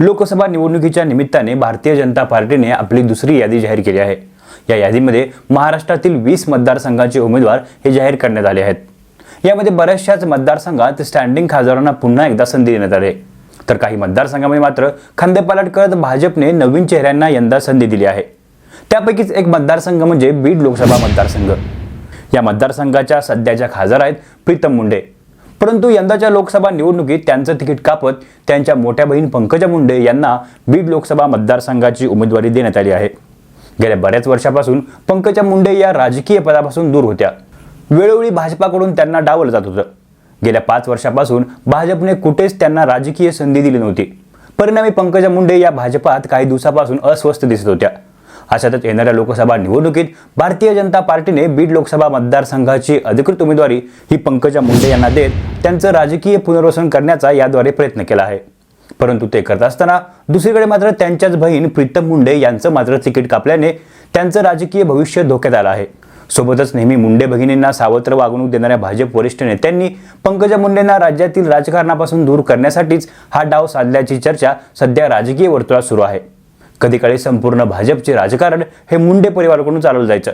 लोकसभा निवडणुकीच्या निमित्ताने भारतीय जनता पार्टीने आपली दुसरी यादी जाहीर केली आहे. या यादीमध्ये महाराष्ट्रातील वीस मतदारसंघाचे उमेदवार हे जाहीर करण्यात आले आहेत. यामध्ये बऱ्याचशाच मतदारसंघात स्टँडिंग खासदारांना पुन्हा एकदा संधी देण्यात आली तर काही मतदारसंघामध्ये मात्र खांदेपालट करत भाजपने नवीन चेहऱ्यांना यंदा संधी दिली आहे. त्यापैकीच एक मतदारसंघ म्हणजे बीड लोकसभा मतदारसंघ. या मतदारसंघाच्या सध्याच्या खासदार आहेत प्रीतम मुंडे. परंतु यंदाच्या लोकसभा निवडणुकीत त्यांचं तिकीट कापत त्यांच्या मोठ्या बहीण पंकजा मुंडे यांना बीड लोकसभा मतदारसंघाची उमेदवारी देण्यात आली आहे. गेल्या बऱ्याच वर्षापासून पंकजा मुंडे या राजकीय पदापासून दूर होत्या. वेळोवेळी भाजपाकडून त्यांना डावलं जात होतं. गेल्या पाच वर्षापासून भाजपने कुठेच त्यांना राजकीय संधी दिली नव्हती. परिणामी पंकजा मुंडे या भाजपात काही दिवसापासून अस्वस्थ दिसत होत्या. अशातच येणाऱ्या लोकसभा निवडणुकीत भारतीय जनता पार्टीने बीड लोकसभा मतदारसंघाची अधिकृत उमेदवारी ही पंकजा मुंडे यांना देत त्यांचं राजकीय पुनर्वसन करण्याचा याद्वारे प्रयत्न केला आहे. परंतु ते करत असताना दुसरीकडे मात्र त्यांच्याच बहीण प्रीतम मुंडे यांचं मात्र तिकीट कापल्याने त्यांचं राजकीय भविष्य धोक्यात आलं आहे. सोबतच नेहमी मुंडे भगिनींना सावत्र वागणूक देणाऱ्या भाजप वरिष्ठ नेत्यांनी पंकजा मुंडेंना राज्यातील राजकारणापासून दूर करण्यासाठीच हा डाव साधल्याची चर्चा सध्या राजकीय वर्तुळात सुरू आहे. कधीकाळी संपूर्ण भाजपचे राजकारण हे मुंडे परिवाराकडून चालवलं जायचं.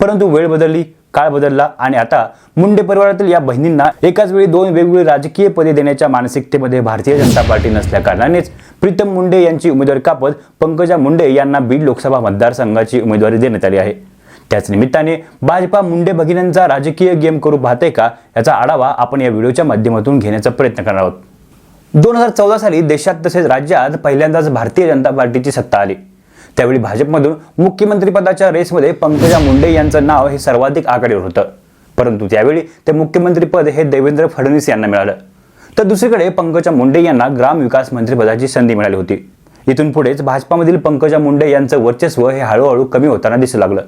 परंतु वेळ बदलली काळ बदलला आणि आता मुंडे परिवारातील या बहिणींना एकाच वेळी दोन वेगवेगळी राजकीय पदे देण्याच्या मानसिकतेमध्ये भारतीय जनता पार्टी नसल्या कारणानेच प्रीतम मुंडे यांची उमेदवारी कापत पंकजा मुंडे यांना बीड लोकसभा मतदारसंघाची उमेदवारी देण्यात आली आहे. त्याच निमित्ताने भाजपा मुंडे भगिनींचा राजकीय गेम करू पाहते का याचा आढावा आपण या व्हिडिओच्या माध्यमातून घेण्याचा प्रयत्न करणार आहोत. दोन हजार चौदा साली देशात तसेच राज्यात पहिल्यांदाच भारतीय जनता पार्टीची सत्ता आली. त्यावेळी भाजपमधून मुख्यमंत्रीपदाच्या रेसमध्ये पंकजा मुंडे यांचं नाव हे सर्वाधिक आघाडीवर होतं. परंतु त्यावेळी ते मुख्यमंत्रीपद हे देवेंद्र फडणवीस यांना मिळालं. तर दुसरीकडे पंकजा मुंडे यांना ग्रामविकास मंत्रीपदाची संधी मिळाली होती. इथून पुढेच भाजपामधील पंकजा मुंडे यांचं वर्चस्व हे हळूहळू कमी होताना दिसू लागलं.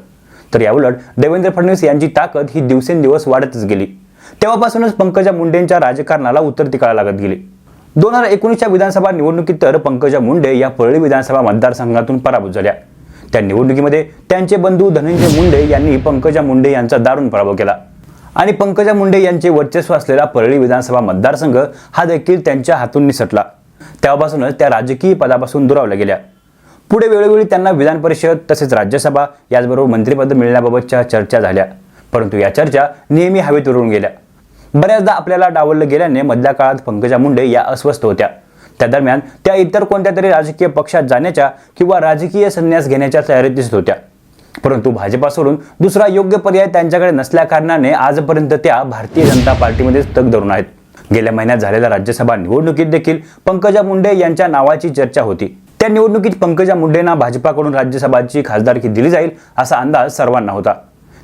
तर याउलट देवेंद्र फडणवीस यांची ताकद ही दिवसेंदिवस वाढतच गेली. तेव्हापासूनच पंकजा मुंडेंच्या राजकारणाला उतरती काळा लागत गेली. दोन हजार एकोणीसच्या विधानसभा निवडणुकीत तर पंकजा मुंडे या परळी विधानसभा मतदारसंघातून पराभूत झाल्या. त्या निवडणुकीमध्ये त्यांचे बंधू धनंजय मुंडे यांनी पंकजा मुंडे यांचा दारुण पराभव केला. आणि पंकजा मुंडे यांचे वर्चस्व असलेला परळी विधानसभा मतदारसंघ हा देखील त्यांच्या हातून निसटला तेव्हापासूनच त्या राजकीय पदापासून दुरावल्या गेल्या. पुढे वेळोवेळी त्यांना विधान परिषद तसेच राज्यसभा याचबरोबर मंत्रिपद मिळण्याबाबतच्या चर्चा झाल्या. परंतु या चर्चा नेहमी हवेत उरून गेल्या. बऱ्याचदा आपल्याला डावललं गेल्याने मधल्या काळात पंकजा मुंडे या अस्वस्थ होत्या. त्या दरम्यान त्या इतर कोणत्या तरी राजकीय पक्षात जाण्याच्या किंवा राजकीय संन्यास घेण्याच्या तयारीत दिसत होत्या. परंतु भाजपा सोडून दुसरा योग्य पर्याय त्यांच्याकडे नसल्याकारणाने आजपर्यंत त्या भारतीय जनता पार्टीमध्येच तग धरून आहेत. गेल्या महिन्यात झालेल्या राज्यसभा निवडणुकीत देखील पंकजा मुंडे यांच्या नावाची चर्चा होती. त्या निवडणुकीत पंकजा मुंडेंना भाजपाकडून राज्यसभाची खासदारकी दिली जाईल असा अंदाज सर्वांना होता.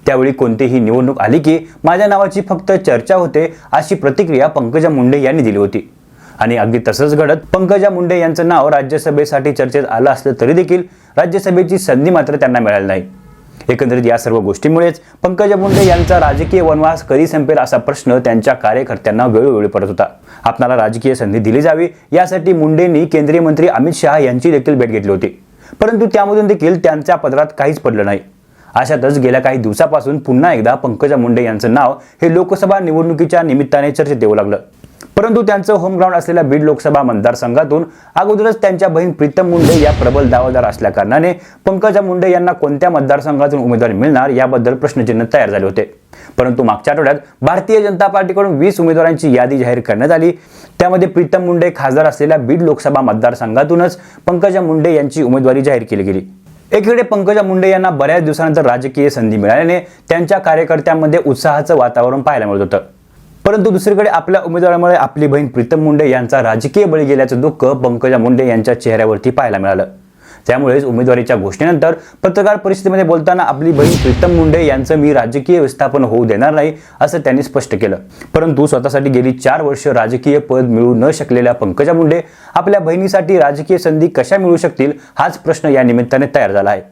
त्यावेळी कोणतीही निवडणूक आली की माझ्या नावाची फक्त चर्चा होते अशी प्रतिक्रिया पंकजा मुंडे यांनी दिली होती. आणि अगदी तसंच घडत पंकजा मुंडे यांचं नाव राज्यसभेसाठी चर्चेत आलं असलं तरी देखील राज्यसभेची संधी मात्र त्यांना मिळाली नाही. एकंदरीत या सर्व गोष्टींमुळेच पंकजा मुंडे यांचा राजकीय वनवास कधी संपेल असा प्रश्न त्यांच्या कार्यकर्त्यांना वेळोवेळी पडत होता. आपणाला राजकीय संधी दिली जावी यासाठी मुंडेंनी केंद्रीय मंत्री अमित शहा यांची देखील भेट घेतली होती. परंतु त्यामधून देखील त्यांच्या पदरात काहीच पडलं नाही. अशातच गेल्या काही दिवसापासून पुन्हा एकदा पंकजा मुंडे यांचं नाव हे लोकसभा निवडणुकीच्या निमित्ताने चर्चेत येऊ लागलं. परंतु त्यांचं होमग्राऊंड असलेल्या बीड लोकसभा मतदारसंघातून अगोदरच त्यांच्या बहीण प्रीतम मुंडे या प्रबल दावेदार असल्या कारणाने पंकजा मुंडे यांना कोणत्या मतदारसंघातून उमेदवारी मिळणार याबद्दल प्रश्नचिन्ह तयार झाले होते. परंतु मागच्या आठवड्यात भारतीय जनता पार्टीकडून वीस उमेदवारांची यादी जाहीर करण्यात आली. त्यामध्ये प्रीतम मुंडे खासदार असलेल्या बीड लोकसभा मतदारसंघातूनच पंकजा मुंडे यांची उमेदवारी जाहीर केली गेली. एकीकडे पंकजा मुंडे यांना बऱ्याच दिवसानंतर राजकीय संधी मिळाल्याने त्यांच्या कार्यकर्त्यांमध्ये उत्साहाचं वातावरण पाहायला मिळत होतं. परंतु दुसरीकडे आपल्या उमेदवारामुळे आपली बहीण प्रीतम मुंडे यांचा राजकीय बळी गेल्याचं दुःख पंकजा मुंडे यांच्या चेहऱ्यावरती पाहायला मिळालं. त्यामुळेच उमेदवारीच्या घोषणेनंतर पत्रकार परिषदेमध्ये बोलताना आपली बहीण प्रीतम मुंडे यांचं मी राजकीय विस्थापन होऊ देणार नाही असं त्यांनी स्पष्ट केलं. परंतु स्वतःसाठी गेली चार वर्ष राजकीय पद मिळू न शकलेल्या पंकजा मुंडे आपल्या बहिणीसाठी राजकीय संधी कशा मिळू शकतील हाच प्रश्न या निमित्ताने तयार झाला आहे.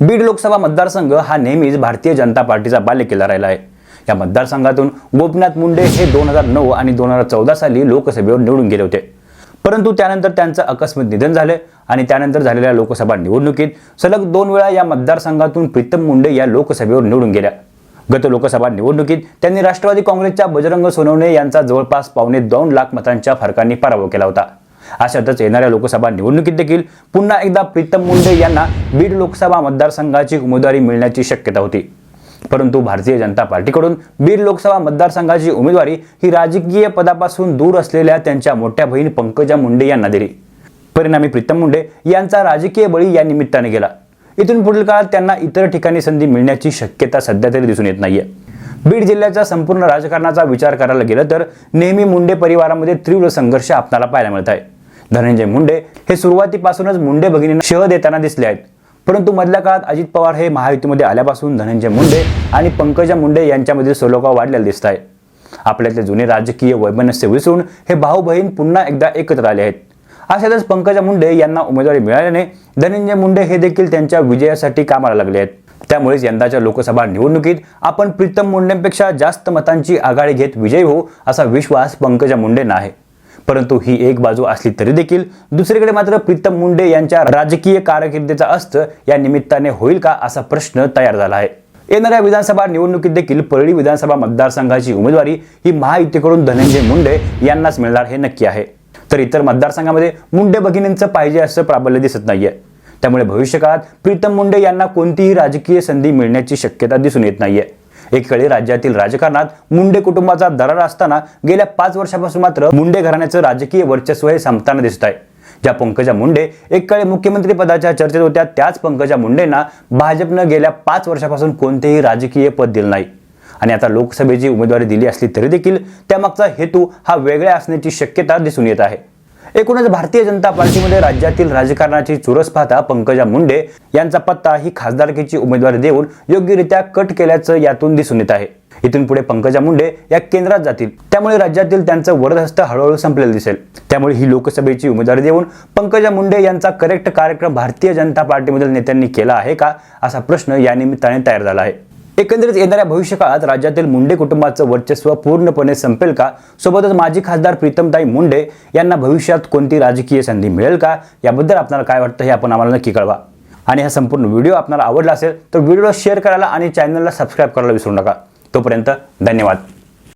बीड लोकसभा मतदारसंघ हा नेहमीच भारतीय जनता पार्टीचा बालेकिल्ला राहिला आहे. या मतदारसंघातून गोपीनाथ मुंडे हे दोन हजार नऊ आणि दोन हजार चौदा साली लोकसभेवर निवडून गेले होते. परंतु त्यानंतर त्यांचं अकस्मात निधन झालं आणि त्यानंतर झालेल्या लोकसभा निवडणुकीत सलग दोन वेळा या मतदारसंघातून प्रीतम मुंडे या लोकसभेवर निवडून गेल्या. गत लोकसभा निवडणुकीत त्यांनी राष्ट्रवादी काँग्रेसच्या बजरंग सोनवणे यांचा जवळपास पावणे दोन लाख मतांच्या फरकांनी पराभव केला होता. अशातच येणाऱ्या लोकसभा निवडणुकीत देखील पुन्हा एकदा प्रीतम मुंडे यांना बीड लोकसभा मतदारसंघाची उमेदवारी मिळण्याची शक्यता होती. परंतु भारतीय जनता पार्टीकडून बीड लोकसभा मतदारसंघाची उमेदवारी ही राजकीय पदापासून दूर असलेल्या त्यांच्या मोठ्या बहीण पंकजा मुंडे यांना दिली. परिणामी प्रीतम मुंडे यांचा राजकीय बळी या निमित्ताने गेला. इथून पुढील काळात त्यांना इतर ठिकाणी संधी मिळण्याची शक्यता सध्या तरी दिसून येत नाहीये. बीड जिल्ह्याच्या संपूर्ण राजकारणाचा विचार करायला गेलं तर नेहमी मुंडे परिवारामध्ये तीव्र संघर्ष आपल्याला पाहायला मिळत आहे. धनंजय मुंडे हे सुरुवातीपासूनच मुंडे भगिनींना शह देताना दिसले आहेत. परंतु मधल्या काळात अजित पवार हे महायुतीमध्ये आल्यापासून धनंजय मुंडे आणि पंकजा मुंडे यांच्यामधील सोलोगाव वाढलेला दिसत आहे. आपल्यातले जुने राजकीय वैमनस्य विसरून हे भाऊ बहीण पुन्हा एकदा एकत्र आले आहेत. अशातच पंकजा मुंडे यांना उमेदवारी मिळाल्याने धनंजय मुंडे हे देखील त्यांच्या विजयासाठी कामाला लागले आहेत. त्यामुळेच यंदाच्या लोकसभा निवडणुकीत आपण प्रीतम मुंडेंपेक्षा जास्त मतांची आघाडी घेत विजयी होऊ असा विश्वास पंकजा मुंडेंना आहे. परंतु ही एक बाजू असली तरी देखील. दुसरीकडे मात्र प्रीतम मुंडे यांच्या राजकीय कारकिर्दीचा अस्त या निमित्ताने होईल का असा प्रश्न तयार झाला आहे. येणाऱ्या विधानसभा निवडणुकीत देखील परळी विधानसभा मतदारसंघाची उमेदवारी ही महायुतीकडून धनंजय मुंडे यांनाच मिळणार हे नक्की आहे. तर इतर मतदारसंघामध्ये मुंडे भगिनींचं पाहिजे असं प्राबल्य दिसत नाहीये. त्यामुळे भविष्यकाळात प्रीतम मुंडे यांना कोणतीही राजकीय संधी मिळण्याची शक्यता दिसून येत नाहीये. एकीकडे राज्यातील राजकारणात मुंडे कुटुंबाचा दरार असताना गेल्या पाच वर्षापासून मात्र मुंडे घराण्याचं राजकीय वर्चस्व हे संपताना दिसत आहे. ज्या पंकजा मुंडे एक काळी मुख्यमंत्री पदाच्या चर्चेत होत्या त्याच पंकजा मुंडेंना भाजपनं गेल्या पाच वर्षापासून कोणतेही राजकीय पद दिलं नाही. आणि आता लोकसभेची उमेदवारी दिली असली तरी देखील त्यामागचा हेतू हा वेगळ्या असण्याची शक्यता दिसून येत आहे. एकूणच भारतीय जनता पार्टीमध्ये राज्यातील राजकारणाची चुरस पाहता पंकजा मुंडे यांचा पत्ता ही खासदारकीची उमेदवारी देऊन योग्यरित्या कट केल्याचं यातून दिसून येत आहे. इथून पुढे पंकजा मुंडे या केंद्रात जातील. त्यामुळे राज्यातील त्यांचं वरदहस्त हळूहळू संपलेलं दिसेल. त्यामुळे ही लोकसभेची उमेदवारी देऊन पंकजा मुंडे यांचा करेक्ट कार्यक्रम भारतीय जनता पार्टीमधील नेत्यांनी केला आहे का असा प्रश्न या निमित्ताने तयार झाला आहे. एकंदरीत येणाऱ्या भविष्यकाळात राज्यातील मुंडे कुटुंबाचं वर्चस्व पूर्णपणे संपेल का? सोबतच माजी खासदार प्रीतमताई मुंडे यांना भविष्यात कोणती राजकीय संधी मिळेल का? याबद्दल आपल्याला काय वाटतं हे आपण आम्हाला नक्की कळवा. आणि हा संपूर्ण व्हिडिओ आपल्याला आवडला असेल तर व्हिडिओला शेअर करायला आणि चॅनलला सबस्क्राईब करायला विसरू नका. तोपर्यंत धन्यवाद.